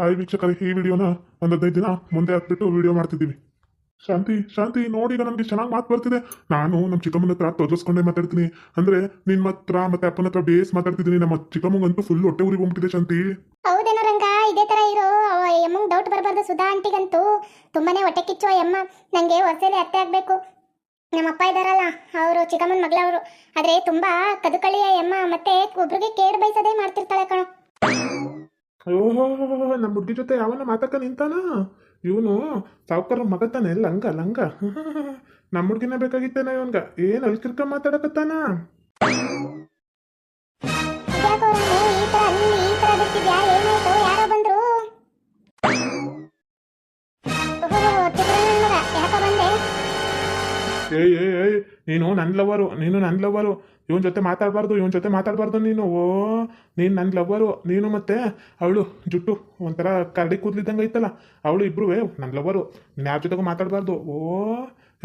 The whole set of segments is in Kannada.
ಹಾಯ್ ವೀಕ್ಷಕರೇ, ಈ ವಿಡಿಯೋನ ಒಂದು ಹದಿನೈದು ದಿನ ಮುಂದೆ ಹಾಕ್ಬಿಟ್ಟು ವಿಡಿಯೋ ಮಾಡ್ತಿದ್ದೀವಿ. ಶಾಂತಿ ಶಾಂತಿ, ನೋಡಿ ಈಗ ನನಗೆ ಚೆನ್ನಾಗಿ ಮಾತು ಬರ್ತಿದೆ. ನಾನು ನಮ್ಮ ಚಿಕ್ಕಮ್ಮನ ಹತ್ರ ತೋರಿಸ್ಕೊಂಡೇ ಮಾತಾಡ್ತೀನಿ. ಅಂದ್ರೆ ನಿನ್ನ ಹತ್ರ ಮತ್ತೆ ಅಪ್ಪನ ಹತ್ರ ಬೇಸ್ ಮಾತಾಡ್ತಿದ್ದೀನಿ. ನಮ್ಮ ಚಿಕ್ಕಮ್ಮಂಗಂತೂ ಫುಲ್ ಹೊಟ್ಟೆ ಊರಿಗೆ ಹೋಗ್ಬಿಟ್ಟಿದೆ ಶಾಂತಿ. ಹೌದೇನೋ ರಂಗ, ಇದೇ ತರ ಇರೋ ಎಮ್ಮಂಗ್ ಡೌಟ್ ಬರಬಾರ್ದು ಸುಧಾ ಆಂಟಿಗಂತೂ. ತುಂಬಾನೇ ಹೊಟ್ಟೆ ಕಿಚ್ಚು ಯಮ್ಮ. ನಂಗೆ ಹೊಸಲಿ ಅತ್ತೆ ಆಗ್ಬೇಕು. ನಮ್ಮ ಅಪ್ಪ ಇದಾರಲ್ಲ, ಅವರು, ಚಿಕ್ಕಮ್ಮನ ಮಗಳವರು. ಆದ್ರೆ ತುಂಬಾ ಕದುಕಳಿಯ ಎಮ್ಮ ಮತ್ತೆ ಒಬ್ರಿಗೆ ಕೇಡ್ ಬಯಸದೇ ಮಾಡ್ತಿರ್ತಾಳೆ ಕಣೋ. ಓಹೋ ನಮ್ಮ ಹುಡುಗಿ ಜೊತೆ ಯಾವನ ಮಾತಾಕ ನಿಂತಾನ? ಇವನು ಸಾವುಕಾರ ಮಗ ತಾನೆ ಲಂಗ ಲಂಗ. ನಮ್ಮ ಹುಡುಗಿನ ಬೇಕಾಗಿತ್ತೇನ ಇವನ್ಗ. ಏನ್ ಅಲ್ಕಿರ್ಕ ಮಾತಾಡಕತ್ತಾನ? ಏಯ್ ಏಯ್ ಏಯ್ ನೀನು ನನ್ ಲವರು ನೀನು ನನ್ ಲವರು. ಇವನ್ ಜೊತೆ ಮಾತಾಡಬಾರ್ದು, ಇವನ್ ಜೊತೆ ಮಾತಾಡಬಾರ್ದು ನೀನು. ಓ, ನೀನು ನನ್ನ ಲವ್ವರು ನೀನು ಮತ್ತೆ ಅವಳು ಜುಟ್ಟು ಒಂಥರ ಕರಡಿ ಕೂದ್ಲಿದ್ದಂಗೆ ಐತಲ್ಲ. ಅವಳು ಇಬ್ರು ನನ್ನ ಲವ್ವರು ನೀನು ಯಾರ ಜೊತೆಗೂ ಮಾತಾಡಬಾರ್ದು. ಓ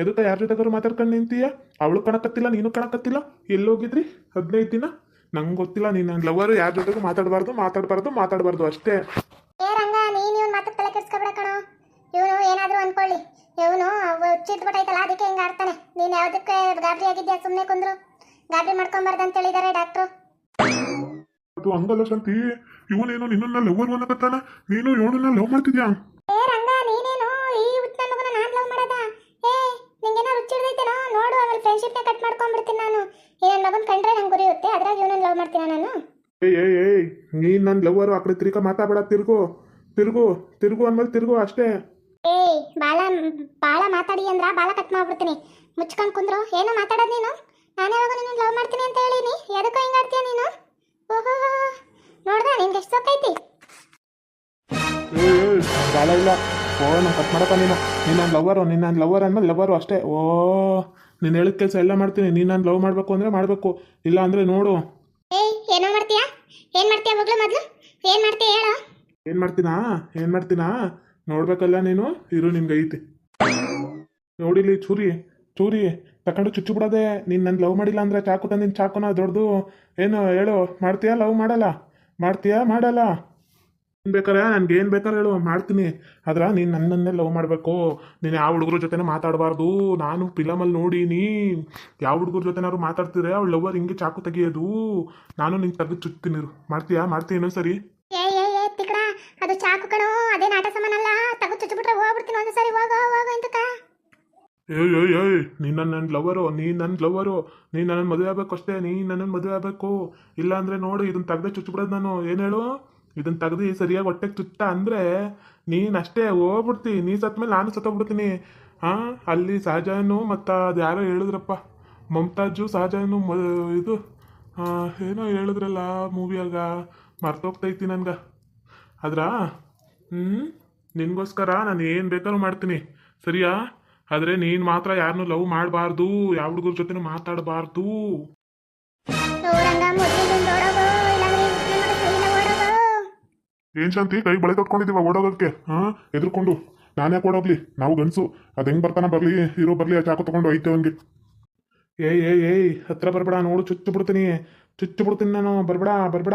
ಎದಕ್ಕೆ ಯಾರ ಜೊತೆಗಾರು ಮಾತಾಡ್ಕೊಂಡು ನಿಂತೀಯ? ಅವಳು ಕಣಕತ್ತಿಲ್ಲ, ನೀನು ಕಣಕತ್ತಿಲ್ಲ? ಎಲ್ಲೋಗಿದ್ರಿ ಹದಿನೈದು ದಿನ? ನಂಗೆ ಗೊತ್ತಿಲ್ಲ, ನೀನು ನನ್ನ ಲವ್ವರು ಯಾರ ಜೊತೆಗೂ ಮಾತಾಡಬಾರ್ದು ಮಾತಾಡಬಾರ್ದು ಮಾತಾಡಬಾರ್ದು ಅಷ್ಟೇ. ಏ ನೀನು ಇವನ್ ಮಾತು ಕಣೋ. ಇವನು ಏನಾದ್ರೂ ಅನ್ಕೊಳ್ಳಿ. ಇವನು ಚಿಟ್ಬಿಟ್ಟೈತಲ್ಲ ಅದಕ್ಕೆ ಹಿಂಗ ಆಡ್ತಾನೆ. ನೀನ್ ಯಾವ್ದಕ್ಕೆ ಗಾಬರಿ ಆಗಿದ್ಯಾ? ಸುಮ್ನೆ ಕುಂದ್ರು. ಗಾಬರಿ ಅಂತ ಹೇಳಿದಾರೆ ಡಾಕ್ಟರ್. ಅದು ಹಂಗಲ್ಲ ಶಾಂತಿ ಇವನೇನು ನಿನ್ನನ್ನ ಲವರ್ ಅನ್ನಕತ್ತಾನ? ನೀನು ಇವನನ್ನ ಲವ್ ಮಾಡ್ತಿದ್ಯಾ? ಏ ರಂಗ ನೀನೇನು ಈ ಹುಟ್ಟ ಮಗನ ನಾನ್ ಲವ್ ಮಾಡದ? ಏ ರುಚಿ ರುಚಿಡ್ದೈತೇನೋ ನೋಡು ಆಮೇಲೆ ಫ್ರೆಂಡ್ಶಿಪ್ನ ಕಟ್ ಮಾಡ್ಕೊಂಡ್ಬಿಡ್ತೀನಿ ನಾನು. ಈ ನನ್ನ ಮಗನ್ ಕಂಡ್ರೆ ನಂಗೆ ಗುರಿಯುತ್ತೆ ಅದ್ರಾಗ ಇವನನ್ನ ಲವ್ ಮಾಡ್ತೀನ ನಾನು? ಏ ಏ ಏ ನೀನ್ ನನ್ನ ಲವರು ಆ ಕಡೆ ತಿರ್ಗ ಮಾತಾಡಬೇಡ ತಿರ್ಗು ತಿರ್ಗು ತಿರ್ಗು ಅಂದ್ಮೇಲೆ ತಿರ್ಗು ಅಷ್ಟೇ. ಏ ಬಾಳ ಬಾಳ ಮಾತಾಡಿ ಅಂದ್ರ ಬಾಳ ಕಟ್ ಮಾಡ್ಬಿಡ್ತೀನಿ. ಮುಚ್ಕೊಂಡ್ ಕುಂದ್ರು ಏನೋ ಮಾತಾಡೋದು ನೀನು? ನಾನು ಯಾವಾಗ ನಿನ್ನ ಲವ್ ಮಾಡ್ತೀನಿ ಅಂತ ಹೇಳಿನಿ ಎದಕ್ಕೋ ಹಿಂಗೆ ಆಡ್ತೀಯ ನೀನು? ಓಹೋ ನೋಡ್ದ ನಿನ್ಗೆ ಎಷ್ಟು ಸೊಕ್ಕೈತಿ ಬಾಳ ಇಲ್ಲ. ಓ ನಾನು ಕಟ್ ಮಾಡಪ್ಪ ನೀನು. ನೀನು ನನ್ನ ಲವರು ನೀನು ನನ್ನ ಲವರ್ ಅಂದ್ಮೇಲೆ ಲವರು ಅಷ್ಟೇ. ಓ ನೀನು ಹೇಳಿದ ಕೆಲಸ ಎಲ್ಲ ಮಾಡ್ತೀನಿ. ನೀನು ನಾನು ಲವ್ ಮಾಡಬೇಕು ಅಂದರೆ ಮಾಡಬೇಕು. ಇಲ್ಲ ಅಂದರೆ ನೋಡು. ಏಯ್ ಏನೋ ಮಾಡ್ತೀಯಾ? ಏನ್ ಮಾಡ್ತೀಯ ಮಗಳು ಮೊದಲು? ಏನ್ ಮಾಡ್ತೀಯ ಹೇಳು. ಏನು ಮಾಡ್ತೀನಾ? ಏನು ಮಾಡ್ತೀನಾ? ನೋಡಬೇಕಲ್ಲ ನೀನು. ಇರು ನಿನ್ಗೆ ಐತಿ ನೋಡಿಲಿ ಚೂರಿ ಚೂರಿ. ತಕೊಂಡು ಚುಚ್ಚು ಬಿಡೋದೆ ನೀನು ನನ್ನ ಲವ್ ಮಾಡಿಲ್ಲ ಅಂದರೆ ಚಾಕು ತಂದಿನ ಚಾಕುನ ದೊಡ್ಡದು ಏನು ಹೇಳು, ಮಾಡ್ತೀಯಾ ಲವ್ ಮಾಡಲ್ಲ? ಮಾಡ್ತೀಯಾ ಮಾಡಲ್ಲ? ಏನ್ ಬೇಕಾರೆ, ನನಗೆ ಏನು ಬೇಕಾದ್ರೆ ಹೇಳು, ಮಾಡ್ತೀನಿ. ಆದ್ರೆ ನೀನು ನನ್ನನ್ನೇ ಲವ್ ಮಾಡಬೇಕು. ನೀನು ಯಾವ ಹುಡುಗರ ಜೊತೆನೇ ಮಾತಾಡಬಾರ್ದು. ನಾನು ಫಿಲಮಲ್ಲಿ ನೋಡೀನಿ. ಯಾವ ಹುಡುಗರ ಜೊತೆನಾದ್ರು ಮಾತಾಡ್ತಿದ್ರೆ ಅವ್ಳು ಲವರ್ ಹಿಂಗೆ ಚಾಕು ತೆಗಿಯೋದು. ನಾನು ನಿಂಗೆ ತೆಗೆದು ಚುಚ್ತೀನಿ. ಮಾಡ್ತೀಯಾ? ಮಾಡ್ತೀನಿ ಸರಿ ಏ ಏ ಏ ಅದು ಚಾಕು ಕಣೋ, ಅದೇ ಸಮಾನಲ್ಲ. ತಗೋ ಚುಚ್ಚಿಬಿಟ್ರೆ ಹೋಗ್ಬಿಡ್ತೀನಿ ಒಂದು ಸರಿ ಹೋಗೋ ಹೋಗೋ ಇಂತಕ ಏಯ್ ಏಯ್ ಏಯ್, ನೀ ನನ್ನ ಲವರು ನೀ ನನ್ನ ಲವರು ನೀ ನನ್ನ ಮದುವೆ ಆಗಬೇಕು ಅಷ್ಟೇ, ನೀ ನನ್ನ ಮದುವೆ ಆಗಬೇಕು. ಇಲ್ಲ ಅಂದರೆ ನೋಡು ಇದನ್ನ ತೆಗ್ದೆ ಚುಚ್ಬಿಡೋದು ನಾನು. ಏನು ಹೇಳು? ಇದನ್ನ ತೆಗ್ದು ಸರಿಯಾಗಿ ಹೊಟ್ಟೆಗೆ ಚುಚ್ಚ ಅಂದರೆ ನೀನು ಅಷ್ಟೇ ಹೋಗ್ಬಿಡ್ತಿ. ನೀ ಸತ್ತ ಮೇಲೆ ನಾನು ಸತ್ತೋಗ್ಬಿಡ್ತೀನಿ. ಹಾಂ? ಅಲ್ಲಿ ಸಹಜಾನು ಮತ್ತು ಅದು ಯಾರೋ ಹೇಳಿದ್ರಪ್ಪ. ಮಮತಾಜು ಸಹಜಾನು ಮ, ಇದು ಏನೋ ಹೇಳಿದ್ರಲ್ಲ ಮೂವಿಯಾಗ ಮರ್ತೋಗ್ತೈತಿ ನನ್ಗೆ. ಆದ್ರ ಹ್ಞೂ ನಿನಗೋಸ್ಕರ ನಾನು ಏನು ಬೇಕಾದ್ರೂ ಮಾಡ್ತೀನಿ. ಸರಿಯಾ? ಆದರೆ ನೀನು ಮಾತ್ರ ಯಾರನ್ನೂ ಲವ್ ಮಾಡಬಾರ್ದು ಯಾವ ಹುಡುಗರ ಜೊತೆ ಮಾತಾಡಬಾರ್ದು. ಏನ್ ಶಾಂತಿ? ಕೈ ಬಳೆ ಕಟ್ಕೊಂಡಿದೀವ ಓಡೋದಕ್ಕೆ ಹಾ? ಎದ್ರುಕೊಂಡು. ನಾನೇ ಕೊಡೋಗ್ಲಿ ನಾವು ಗಂಡಸು. ಅದು ಹೆಂಗ್ ಬರ್ತಾನ ಬರ್ಲಿ ಇರೋ ಬರ್ಲಿ ಆ ಚಾಕು ತಗೊಂಡು ಐತೆ ಅವನ್ಗೆ. ಏಯ್ ಏಯ್ ಏಯ್ ಹತ್ರ ಬರ್ಬೇಡ ನೋಡು ಚುಚ್ಚು ಬಿಡ್ತೀನಿ. ಚುಚ್ಚು ಬಿಡ್ತೀನಿ ನಾನು ಬರ್ಬೇಡ ಬರ್ಬೇಡ.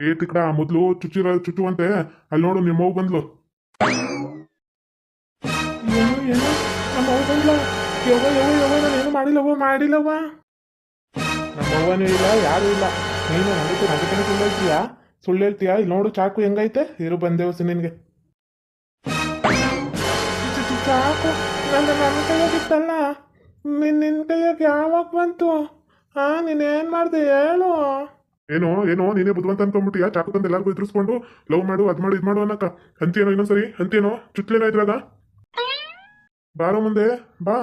ಏ ತಿಕ್ಕಡ ಮೊದ್ಲು ಚುಚ್ಚಿರ ಚುಚ್ಚುವಂತೆ ಅಲ್ಲಿ ನೋಡು ನಿಮ್ಮ ಮಗು ಬಂದ್ಲು. ಯವ್ವ ಯವ್ವ ಯವ್ವ ನಾನು ಏನು ಮಾಡಿಲ್ಲವ್ವ ಮಾಡಿಲ್ಲವ್ವ ಇಲ್ಲ, ಯಾರು ಇಲ್ಲ. ನೀನು ಅದಕ್ಕೆ ಅದಕ್ಕೆ ಸುಳ್ಳು ಹೇಳ್ತೀಯಾ? ಸುಳ್ಳು ಹೇಳ್ತೀಯಾ? ಇಲ್ಲಿ ನೋಡು, ಚಾಕು ಹೆಂಗೈತೆ? ಇರು ಬಂದೇವಸಿ ನಿನಗೆ. ಚಾಕು. ನನ್ನ ನನ್ನ ಕೈಯಾಗಿತ್ತಲ್ಲ. ನಿನ್ನ ನಿನ್ನ ಕೈಯಾಗ ಯಾವಾಗ ಬಂತು? ಹಾ ನೀನೇನು ಮಾಡಿದೆ? ಹೇಳು. ಏನೋ ಏನೋ, ನೀನೇ ಬುದ್ಧಿವಂತ ಅನ್ಕೊಂಡ್ಬಿಟ್ಟಿಯಾ? ಚಾಕು ತಂದು ಎಲ್ಲರಿಗೂ ಎದುರಿಸ್ಕೊಂಡು ಲವ್ ಮಾಡು, ಅದ್ ಮಾಡು, ಇದು ಮಾಡು ಅನ್ನಕ್ಕ ಅಂತೀನೋ ಇನ್ನೊಂದ್ಸರಿ? ಅಂತೀನೋ ಚುಟ್ಲೇನೋ ಇದ್ರಾಗ ಬಾರೋ ಮುಂದೆ, ಬಾ.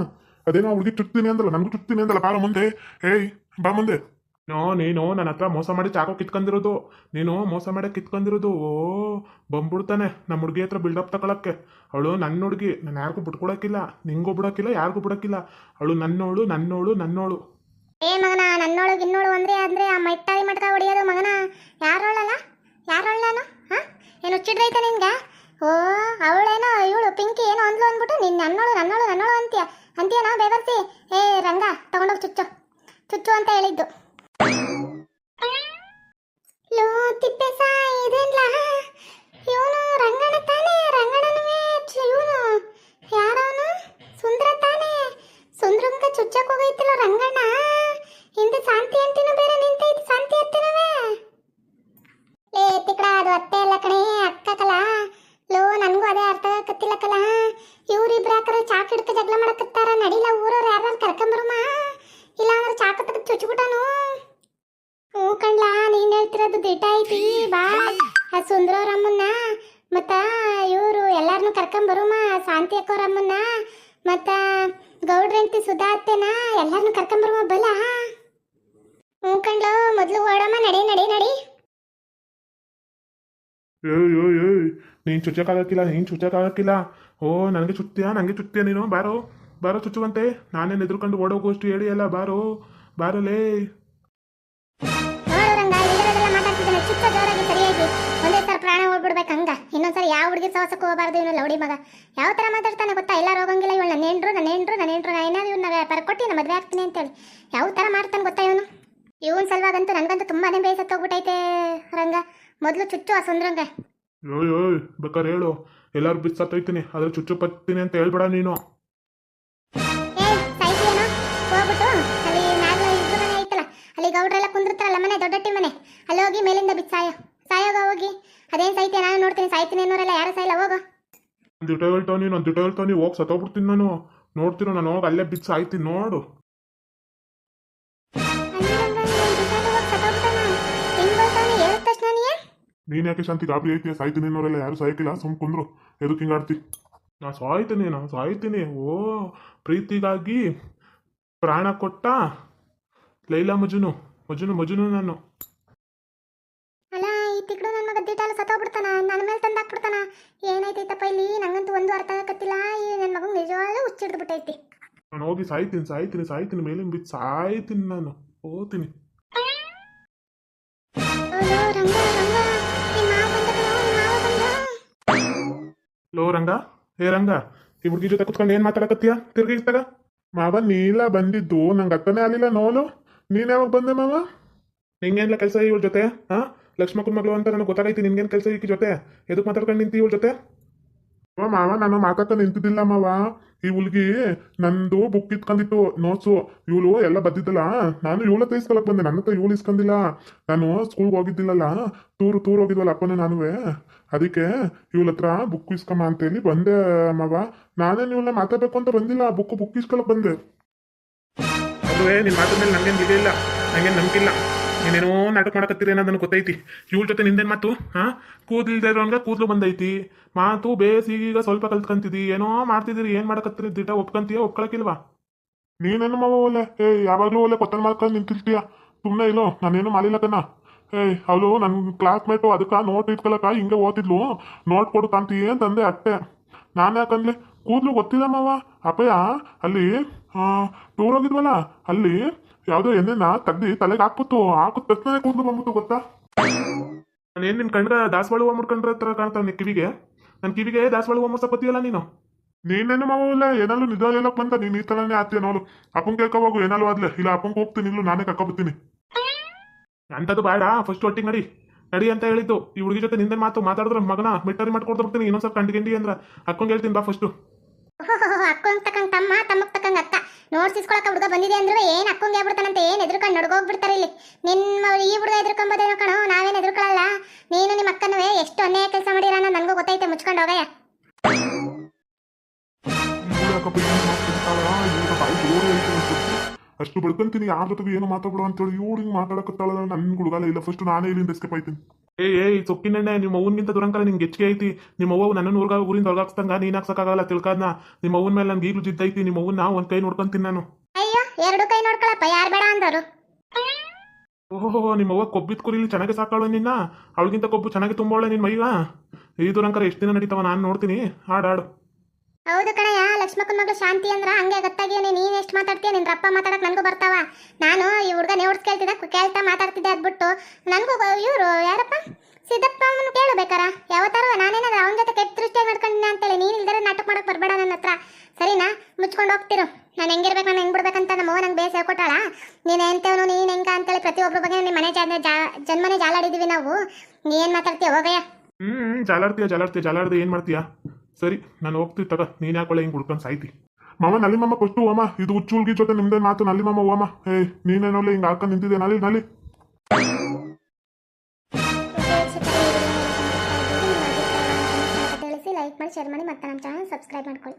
ಅದೇನೋ ಹುಡುಗಿ ಚುಟ್ತೀನಿ ಅಂದಲ್ಲ, ನನಗೂ ಚುಟ್ತೀನಿ ಅಂದಲ್ಲ ಬಾ ಮುಂದೆ. ಏಯ್, ಬಾ ಮುಂದೆ. ನೋ, ನೀನು ನನ್ನ ಹತ್ರ ಮೋಸ ಮಾಡಿ ಚಾಕೋ ಕಿತ್ಕೊಂಡಿರೋದು. ನೀನು ಮೋಸ ಮಾಡಿ ಕಿತ್ಕೊಂಡಿರೋದು. ಓ, ಬಂದ್ಬಿಡ್ತಾನೆ ನಮ್ಮ ಹುಡುಗಿ ಹತ್ರ ಬಿಲ್ಡಪ್ ತಗೊಳಕ್ಕೆ. ಅವಳು ನನ್ನ ಹುಡುಗಿ, ನಾನು ಯಾರಿಗೂ ಬಿಟ್ಕೊಳಕ್ಕಿಲ್ಲ ನಿಂಗೂ ಬಿಡೋಕ್ಕಿಲ್ಲ, ಯಾರಿಗೂ ಬಿಡೋಕ್ಕಿಲ್ಲ. ಅವಳು ನನ್ನೋಳು ನನ್ನೋಳು ನನ್ನೋಳು. ಏ ಮಗನ ನನ್ನೋಳು ಇನ್ನೋಳು ಅಂದ್ರೆ ಅಂದ್ರೆ ಆ ಮೈಟ್ಟಾಗಿ ಮಟ್ಕ ಹೊಡಿಯೋದು ಮಗನ. ಯಾರೋಳಲ್ಲ ಯಾರೊಳ್ಳ ನಾನು ಏನು ಹುಚ್ಚಿಡ್ರೈತೆ ನಿನ್ಗೆ? ಓ, ಅವಳೇನೋ ಇವಳು ಪಿಂಕಿ ಏನೋ ಅಂದ್ಲು ಅಂದ್ಬಿಟ್ಟು ನಿನ್ನ ನನ್ನೋಳು ನನ್ನೋಳು ನನ್ನೋಳು ಅಂತೀಯ. ಅಂತೀಯನಾ ಬೇವರ್ಸಿ ಏ ರಂಗ ತಗೊಂಡೋಗಿ ಚುಚ್ಚು ಚುಚ್ಚು ಅಂತ ಹೇಳಿದ್ದು ಲೋ ತಿಪ್ಪೆ ಸಾಯಿದೆಲ್ಲ ಇವನು ರಂಗಣ ತಾನೇ ರಂಗಣನುವೆ ಇವನು ಯಾರವನು ಸುಂದ್ರ ತಾನೇ ಸುಂದ್ರಂಗ ಚುಚ್ಚಕ್ಕೆ ಹೋಗೈತಿಲ್ಲ ರಂಗಣ್ಣ ಹಿಂದೆ ಶಾಂತಿ ಅಂತಿನೂ ಬೇರೆ ನಿಂತೈತಿ ಮತ್ತ ಇವರು ಎಲ್ಲಾರನ್ನು ಕರ್ಕೊಂಬರುಮ ಶಾಂತಿ ಅಕ್ಕವ್ರಮ್ಮನ್ನ ಮತ್ತ ಗೌಡ್ರಂತಿ ಸುಧಾ ಅತ್ತೆನ ಎಲ್ಲಾರನ್ನು ಕರ್ಕೊಂಬರುಮ ಬಲ. ಹ್ಞೂ ಕಂಡ್ಲು ಮೊದಲು ಓಡಮ್ಮ ನಡಿ ನಡಿ ನಡಿ. ಏಯ್ ಏಯ್ ಏಯ್ ನೀನು ಚುಚ್ಚಕ್ಕಾಗಕ್ಕಿಲ್ಲ ನೀನು ಚುಚ್ಚಕ್ಕಾಗಕ್ಕಿಲ್ಲ ಓ ನನಗೆ ಚುತ್ತಿಯಾ ನನಗೆ ಚುತ್ತೀಯ ನೀನು? ಬಾರೋ ಬಾರೋ ಚುಚ್ಚುವಂತೆ. ನಾನೇನು ಎದುರ್ಕೊಂಡು ಓಡೋಗೋಷ್ಟು ಹೇಳಿ ಅಲ್ಲ ಬಾರೋ ಬಾರಲೇ. ಪ್ರಾಣ ಹೋಗ್ಬಿಡ್ಬೇಕು ಯಾವ ಹುಡುಗಿ ಸವಸಕ್ಕೂ ಹೋಗಬಾರ್ದು ಇವನು ಲೌಡಿ ಮಗ. ಯಾವ ತರ ಮಾತಾಡ್ತಾನೆ ಗೊತ್ತಾ? ಎಲ್ಲರೂ ಹೋಗಂಗಿಲ್ಲ ಇವಳು ನನ್ನ ಹೆಂಡ್ರು ನನ್ನ ಹೆಂಡ್ರು ನನ್ನ ಹೆಂಡ್ರು ನಾ ಏನಾದ್ರು ಇವನ್ನ ಪರ್ಕೊಟ್ಟು ನಮ್ಮ ಮದುವೆ ಆಗ್ತೀನಿ ಅಂತೇಳಿ. ಯಾವ ತರ ಮಾಡ್ತಾನೆ ಗೊತ್ತಾ ಇವನು? ಇವನ್ ಸಲುವಾಗಂತೂ ನನಗಂತೂ ತುಂಬಾನೇ ಬೇಸತ್ತೋಗ್ಬಿಟ್ಟೈತೆ ರಂಗ. ಮೊದಲು ಚುಚ್ಚು ಆ ಸುಂದ್ರಂಗ. ಯೋಯ್ ಯೋಯ್ ಬೇಕಾದ್ರೆ ಹೇಳು. ಎಲ್ಲರೂ ಬಿಚ್ಚತ್ತೋಯ್ತೀನಿ ಅದ್ರ ಚುಚ್ಚು ಪತ್ತೀನಿ ಅಂತ ಹೇಳ್ಬೇಡ ನೀನು. ಅಲ್ಲಿ ಗೌಡ್ರೆಲ್ಲ ಕುಂದಿರ್ತಾರಲ್ಲ ಮನೆ ದೊಡ್ಡಟ್ಟಿ ಮನೆ. ಅಲ್ಲಿ ಹೋಗಿ ಮೇಲಿಂದ ಸಾಯೋಗ ಹೋಗಿ? ಅದೇನ್ ಸಾಯ್ತೀಯ ನಾನು ನೋಡ್ತೀನಿ. ಸಾಯ್ತೀನಿ ಅನ್ನೋರೆಲ್ಲ ಯಾರು ಸಾಯಿಲ್ಲ ಹೋಗು. ಒಂದು ದಿಟ ಹೇಳ್ತಾವ ಒಂದು ದಿಟ ಹೇಳ್ತಾವ ಹೋಗಿ ಸತ್ತೋಗ್ಬಿಡ್ತೀನಿ ನಾನು. ನೋಡ್ತೀರೋ ನಾನು. ಹೋಗಿ ಅಲ್ಲೇ ಬಿಚ್ಚ ಸಾಯ್ತೀನಿ. ನೋಡು. ನೀನ್ ಯಾಕೆ ಶಾಂತಿ ಗಾಬರಿ ಐತಿ? ಸಾಯ್ತೀನಿ ಅನ್ನೋರೆಲ್ಲ ಯಾರು ಸಾಯ್ಕಿಲ್ಲ? ಸುಮ್ ಕುಂದ್ರು. ಎದಕ್ಕೆ ಹಿಂಗಾಡ್ತಿ ನಾ ಸಾಯ್ತೀನಿ ನಾ ಸಾಯ್ತೀನಿ. ಓ, ಪ್ರೀತಿಗಾಗಿ ಪ್ರಾಣ ಕೊಟ್ಟ ಲೈಲಾ ಮಜುನು. ಮಜುನು ಮಜುನು ನಾನು ಅಲ್ಲ ಈ ತಿಗ್ಡು ನನ್ನ ಮಗ ದಿಟಾಲ ಸತ್ತೋಗ್ಬಿಡ್ತಾನ ನನ್ನ ಮೇಲೆ ತಂದು ಹಾಕ್ಬಿಡ್ತಾನ ಏನೈತೈತಪ್ಪ ಇಲ್ಲಿ? ನಂಗಂತೂ ಒಂದು ಅರ್ಥ ಆಗಕತ್ತಿಲ್ಲ. ಈ ನನ್ನ ಮಗಂಗೆ ನಿಜವಾಗ್ಲೂ ಹುಚ್ಚಿಡ್ದು ಬಿಟ್ಟೈತಿ. ನಾನು ಹೋಗಿ ಸಾಯ್ತೀನಿ ಸಾಯ್ತೀನಿ ಸಾಯ್ತೀನಿ ಮೇಲಿನ ಬಿದ್ದು ಸಾಯ್ತೀನಿ ನಾನು. ಹೋಗ್ತೀನಿ. ಲೋ ರಂಗ. ಏ ರಂಗ ಈ ಹುಡುಗಿ ಜೊತೆ ಕುತ್ಕೊಂಡು ಏನ್ ಮಾತಾಡಕತ್ತೀಯ? ತಿರ್ಗಿ ಇರ್ತಾರ ಮಾವ ನೀಲ ಬಂದಿದ್ದು. ನಂಗೆ ಅರ್ಥನೇ ಆಗಲಿಲ್ಲ ನೋಲು. ನೀನ್ ಯಾವಾಗ ಬಂದೆ ಮಾವ? ನಿಂಗೇನ್ಲ ಕೆಲಸ ಇವಳ ಜೊತೆ? ಹಾ? ಲಕ್ಷ್ಮಕ್ಕನ ಮಗಳು ಅಂತ ನನಗೆ ಗೊತ್ತಾಗೈತಿ ನಿನ್ಗೇನ್ ಕೆಲಸ ಈಕಿ ಜೊತೆ? ಎದಕ್ ಮಾತಾಡ್ಕೊಂಡು ನಿಂತಿ ಇವಳ ಜೊತೆ? ಓ ಮಾವ, ನಾನು ಮಾತಾಡ್ತಾ ನಿಂತಿದ್ದಿಲ್ಲ ಮಾವ. ಈ ಹುಲ್ಗಿ ನಂದು ಬುಕ್ ಇತ್ಕೊಂಡಿತ್ತು ನೋಟ್ಸು ಇವಳು ಎಲ್ಲ ಬದ್ದಿದ್ದಲ್ಲ. ನಾನು ಇವಳ ಇಸ್ಕೊಳಕ್ ಬಂದೆ ನನ್ನ ಹತ್ರ ಇವಳು ಇಸ್ಕೊಂಡಿಲ್ಲ ನಾನು ಸ್ಕೂಲ್ಗೆ ಹೋಗಿದ್ದಿಲ್ಲಲ್ಲ ಟೂರ್ ಟೂರ್ ಹೋಗಿದ್ವಲ್ಲ ಅಪ್ಪನೇ ನಾನುವೆ. ಅದಕ್ಕೆ ಇವಳ ಹತ್ರ ಬುಕ್ ಇಸ್ಕಮ್ಮ ಅಂತೇಳಿ ಬಂದೆ ಮಾವ. ನಾನೇ ಇವಳನ್ನ ಮಾತಾಡ್ಬೇಕು ಅಂತ ಬಂದಿಲ್ಲ ಬುಕ್ ಬುಕ್ ಇಸ್ಕೊಳಕ್ ಬಂದೆ. ಅದುವೇ ನಿನ್ನ ಮಾತು ಮೇಲೆ ನಂಗೇನು ಇಲ್ಲ, ನಂಗೇನು ನಂಬಿಕಿಲ್ಲ ನೀನೇನೋ ನಾಟಕ ಮಾಡಕತ್ತೀರಿ ಅನ್ನೋದು ನನಗೆ ಗೊತ್ತೈತಿ. ಇವಳ ಜೊತೆ ನಿಂದೇನು ಮಾತು? ಹಾಂ? ಕೂದಲಿಲ್ದೇ ಇರೋನ್ಗೆ ಕೂದಲು ಬಂದೈತಿ. ಮಾತು ಈಗ ಸ್ವಲ್ಪ ಕಲ್ತ್ಕೊಂತಿದಿ. ಏನೋ ಮಾಡ್ತಿದ್ದೀರಿ, ಏನು ಮಾಡಕತ್ತೀರಿ? ದಿಟ ಒಪ್ಕೊಂತೀಯ, ಒಪ್ಕೊಳಕಿಲ್ವಾ? ನೀನೇನು ಮಾವ ಒಲೆ? ಏಯ್, ಯಾವಾಗಲೂ ಒಲೆ ಕೊತ್ತಲ್ ಮಾಡ್ಕೊಂಡು ನಿಂತಿರ್ತೀಯ? ಸುಮ್ಮನೆ ಇಲ್ಲೋ ನಾನೇನು ಮಾಡಿಲ್ಲ ಕಣ್ಣ. ಏಯ್, ಅವಳು ನನ್ನ ಕ್ಲಾಸ್ಮೇಟು ಅದಕ್ಕೆ ನೋಟ್ ಇಟ್ಕೊಳಕ ಹಿಂಗೆ ಓದಿದ್ಲು ನೋಟ್ ಕೊಡು ಕಾಂತಿ ಅಂತಂದೆ ಅಟ್ಟೆ. ನಾನು ಯಾಕಂದ್ಲಿ, ಕೂದಲು ಗೊತ್ತಿಲ್ಲ ಮಾವ. ಅಪ್ಪಯ್ಯ, ಅಲ್ಲಿ ಟೂರ್ ಹೋಗಿದ್ವಲ್ಲ, ಅಲ್ಲಿ ಯಾವುದೋ ಎಣ್ಣೆನ ತಗ್ದಿ ತಲೆಗೆ ಹಾಕ್ಬಿಟ್ಟು ಹಾಕಿದ ತಕ್ಷಣ ಕೂದಲು ಬಂದ್ಬಿಟ್ಟು ಗೊತ್ತಾ? ನಾನೇನು ನಿನ್ನ ಕಣ್ಗ ದಾಸವಾಳ ಹೂವು ಮುಡ್ಕೊಂಡ್ರೆ ಹತ್ರ ಕಾಣ್ತಾನೆ ಕಿವಿಗೆ? ನನ್ನ ಕಿವಿಗೆ ದಾಸವಾಳ ಹೂವು ಮುಡ್ಸಕತ್ತೀಯಲ್ಲ ನೀನು? ನೀನೇನು ಮಾವಿಲ್ಲ ಏನಾದ್ರು ನಿಜ ಹೇಳಕ್ ಬಂತ ನೀನು ಈ ಥರನೇ ಆತ್ಯ ನೋಡು. ಅಪ್ಪಂಗೆ ಕೇಳ್ಕೊಬೋಗು ಏನಾದ್ರು ಆದ್ಲೆ. ಇಲ್ಲ, ಅಪ್ಪಂಗೆ ಹೋಗ್ತೀನಿ, ಇಲ್ಲೂ ನಾನೇ ಕರ್ಕೊಬತ್ತೀನಿ ಅಂಥದ್ದು ಬೇಡ ಫಸ್ಟ್ ಒಟ್ಟಿಗೆ ನಡಿ. ನಡಿ ಅಂತ ಹೇಳಿದ್ದು. ಈ ಹುಡುಗಿ ಜೊತೆ ನಿಂದೆ ಮಾತು ಮಾತಾಡಿದ್ರೆ ಮಗನ ಮಿಟ್ಟರಿ ಮಾಡ್ಕೊಡ್ತಾ ಬರ್ತೀನಿ ಇನ್ನೊಂದ್ಸಲ ಕಂಡಿಗೆಂಡಿ ಅಂದ್ರೆ. ಅಕ್ಕಂಗೆ ಹೇಳ್ತೀನಿ ಬಾ ಫಸ್ಟು ಅಕ್ಕಂಗ್ ತಮ್ಮ, ತಮ್ಮಗ್ ತಕ್ಕಂಗ್ ಅಕ್ಕ. ನೋಟ್ಸ್ ಇಸ್ಕೊಳಕ ಹುಡುಗ ಬಂದಿದೆ ಅಂದ್ರೆ ಏನ್ ಅಕ್ಕಂಗ್ ಹೇಳ್ಬಿಡ್ತಾನಂತ ಏನ್ ಎದ್ರುಕೊಂಡು ನಡ್ಗೋಗ್ಬಿಡ್ತಾರೆ ಇಲ್ಲಿ. ನಿನ್ನ ಈ ಹುಡುಗ ಎದ್ರುಕೊಂಬೋದೇನೋ ಕಣೋ, ನಾವೇನ್ ಎದ್ರುಕೊಳ್ಳಲ್ಲ ನೀನು ನಿಮ್ಮ ಅಕ್ಕನವೇ, ಎಷ್ಟು ಅನ್ಯಾಯ ಕೆಲಸ ಮಾಡಿರ ಅನ್ನೋ ನನಗೂ ಗೊತ್ತೈತೆ, ಮುಚ್ಕೊಂಡು ಹೋಗಯ್ಯ. ಅಷ್ಟು ಬಡ್ಕೊಂತೀನಿ ಯಾರ ಜೊತೆಗೂ ಏನು ಮಾತಾಡ್ಬಿಡು ಅಂತೇಳಿ ಇವ್ರು ಹಿಂಗೆ ಮಾತಾಡಕತ್ತಾಳ ನನ್ನ ಹುಡುಗಲ್ಲ ಇಲ್ಲ. ಫಸ್ಟ್ ನಾನೇ ಇಲ್ಲಿಂದ ಎಸ್ಕೇಪ್ ಆಯ್ತೀನಿ. ಏ ಏಯ್ ಸೊಕ್ಕಿನೆಣ್ಣೆ ನಿಮ್ಮ ಅವ್ವನಿಗಿಂತ ದುರಂಕರ ನಿಂಗೆ ಹೆಚ್ಚಿಗೆ ಐತಿ. ನಿಮ್ಮ ಅವ್ವ ನನ್ನ ಊರ್ಗ ಊರಿಂದ ಹೊರಗಾಕ್ಸ್ದಂಗ ನೀನ್ ಹಾಕ್ಸಕ್ಕಾಗಲ್ಲ ತಿಳ್ಕಾದ್ನ. ನಿಮ್ಮ ಅವ್ವನ ಮೇಲೆ ನಂಗೆ ಈಗಲೂ ಜಿದ್ದೈತಿ ನಿಮ್ಮ ಅವ್ವನ ಒಂದ್ ಕೈ ನೋಡ್ಕೊಂತೀನಿ ನಾನು. ಅಯ್ಯೋ ಎರಡು ಕೈ ನೋಡ್ಕೊಳಪ್ಪ ಯಾರು ಬೇಡ ಅಂದರು. ಓಹೋ ನಿಮ್ಮ ಅವ್ವ ಕೊಬ್ಬಿದ ಕುರಿಲಿ ಚೆನ್ನಾಗಿ ಸಾಕಾಳು ನಿನ್ನ? ಅವಳಿಗಿಂತ ಕೊಬ್ಬು ಚೆನ್ನಾಗಿ ತುಂಬೋಳೆ ನಿನ್ನ ಮೈಗ ಈ ದುರಂಕರ ಎಷ್ಟು ದಿನ ನಡೀತಾವ ನಾನು ನೋಡ್ತೀನಿ. ಹಾಡು ಹಾಡು. ಹೌದು ಕಣಯ್ಯ, ಲಕ್ಷ್ಮಕ್ಕನ ಮಗಳು ಶಾಂತಿ ಅಂದ್ರ ಹಂಗೆ ಗೊತ್ತಾಗಿಯೇ ನೀನ್ ಎಷ್ಟು ಮಾತಾಡ್ತೀಯ, ನಿನ್ ಅಪ್ಪ ಮಾತಾಡಕ್ ನನಗೂ ಬರ್ತಾವ. ನಾನು ಈ ಹುಡುಗ ನೇವ್ಡ್ಸ್ ಕೇಳ್ತಿದ್ದ ಕೇಳ್ತಾ ಮಾತಾಡ್ತಿದ್ದೆ ಅದ್ಬಿಟ್ಟು. ನನಗೂ ಇವರು ಯಾರಪ್ಪ? ಸಿದ್ದಪ್ಪ ಅವನು ಕೇಳಬೇಕಾರ? ಯಾವತ್ತಾರು ನಾನೇನಾದ್ರೂ ಅವನ ಜೊತೆ ಕೆಟ್ಟ ದೃಷ್ಟಿಯಾಗಿ ನಡ್ಕೊಂಡಿನ ಅಂತೇಳಿ, ನೀನು ಇಲ್ದರೆ ನಾಟಕ ಮಾಡಕ್ ಬರಬೇಡ ನನ್ನ ಹತ್ರ. ಸರಿನಾ? ಮುಚ್ಕೊಂಡು ಹೋಗ್ತಿರು. ನಾನು ಹೆಂಗಿರ್ಬೇಕು ನಾನು ಹೆಂಗ್ ಬಿಡ್ಬೇಕಂತ ನಮ್ಮ ಅವ್ವ ನಂಗೆ ಬೇಸೆ ಹೇಳ್ಕೊಟ್ಟಾಳ. ನೀನು ಎಂತವನು, ನೀನು ಹೆಂಗ ಅಂತೇಳಿ ಪ್ರತಿಯೊಬ್ಬರ ಬಗ್ಗೆ ನಿಮ್ಮ ಮನೆ ಜಾ- ಜನ್ಮನೆ ಜಾಲಾಡಿದೀವಿ ನಾವು. ನೀ ಏನು ಮಾತಾಡ್ತೀಯ, ಹೋಗಯ್ಯ. ಹ್ಮ್, ಜಾಲಾಡ್ತೀಯ ಜಾಲಾಡ್ತೀಯ, ಜಾಲಾಡ್ದು ಏನು ಮಾಡ್ತೀಯಾ? ಸರಿ, ನಾನು ಹೋಗ್ತೀವಿ ತಗ ನೀನು ಯಾಕೊಳ್ಳೆ ಹಿಂಗೆ ಹುಡ್ಕೊಂಡು ಸಾಯ್ತಿ. ಮಾಮ, ನಲ್ಲಿ ಮಾಮ ಕೊಟ್ಟು ಓಮ. ಇದು ಹುಚ್ಚುಲ್ಗಿ ಜೊತೆ ನಿಮ್ದೇ ಮಾತು. ನಲ್ಲಿ ಮಾಮ ಹೋಮ ಏ ನೀನೇನೋಲ್ಲ ಹಿಂಗೆ ಹಾಕೊಂಡು ನಿಂತಿದ್ದೆ ನಲ್ಲಿ ನಲ್ಲಿ. ತಿಳಿಸಿ ಲೈಕ್ ಮಾಡಿ ಶೇರ್ ಮಾಡಿ, ಮತ್ತೆ ನಮ್ಮ ಚಾನಲ್ ಸಬ್ಸ್ಕ್ರೈಬ್ ಮಾಡ್ಕೊಳ್ಳಿ.